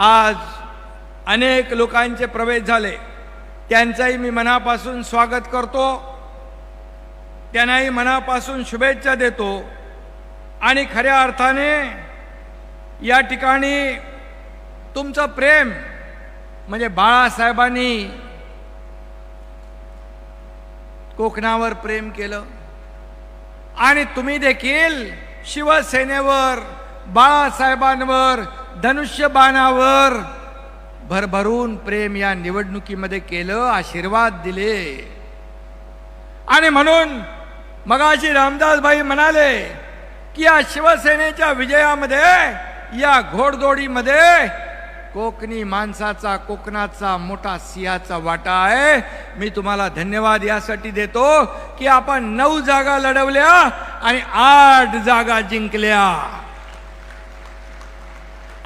आज अनेक लोकांचे प्रवेश झाले. त्यांचाही मी मनापासून स्वागत करतो. त्यांनाही मनापासून शुभेच्छा देतो. आणि खऱ्या अर्थाने या ठिकाणी तुमचं प्रेम म्हणजे बाळासाहेबांनी कोकणावर प्रेम केलं. आणि तुम्ही देखील शिवसेनेवर बाळासाहेबांवर धनुष्यबाणावर भरभरून प्रेम या निवडणुकीमध्ये केलं आशीर्वाद दिले. आणि म्हणून मगाशी रामदासबाई म्हणाले की या शिवसेनेच्या विजयामध्ये या घोडदोडीमध्ये कोकणी माणसाचा कोकणाचा मोठा सिंहाचा वाटा आहे. मी तुम्हाला धन्यवाद यासाठी देतो की आपण नऊ जागा लढवल्या आणि आठ जागा जिंकल्या.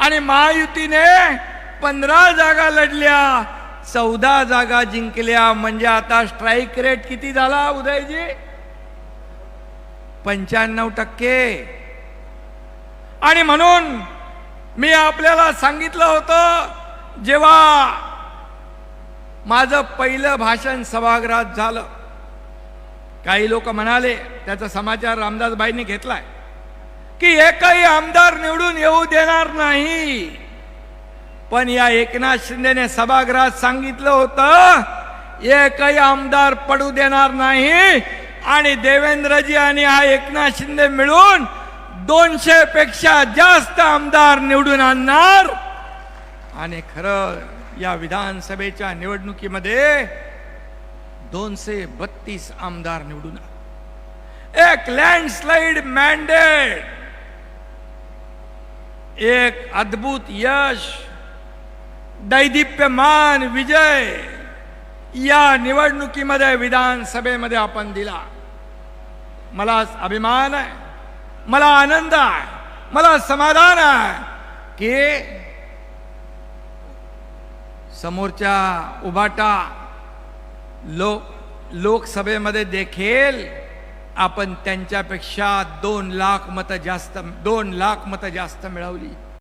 आणि महायुतीने पंधरा जागा लढल्या चौदा जागा जिंकल्या. म्हणजे आता स्ट्राईक रेट किती झाला उदयजी? पंच्याण्णव टक्के. आणि म्हणून मी आपल्याला सांगितलं होतं जेव्हा माझं पहिलं भाषण सभागृहात झालं काही लोक म्हणाले त्याचा समाचार रामदासबाईंनी घेतलाय. की एकही आमदार निवडून येऊ देणार नाही. पण या एकनाथ शिंदेने सभागृहात सांगितलं होतं एकही आमदार पडू देणार नाही. आणि देवेंद्रजी आणि हा एकनाथ शिंदे मिळून दोनशे पेक्षा जास्त आमदार निवडून आणणार. आणि खरं या विधानसभेच्या निवडणुकीमध्ये दोनशे बत्तीस आमदार निवडून एक लँडस्लाइड मॅन्डेट एक अद्भुत यश दैदिप्यमान विजय या निवडणुकीमध्ये विधानसभेमध्ये आपण दिला. मला अभिमान आहे मला आनंद आहे मला समाधान आहे की समोरच्या उभाटा लोक लोकसभेमध्ये देखील आपण त्यांच्यापेक्षा दोन लाख मतं जास्त दोन लाख मतं जास्त मिळवली.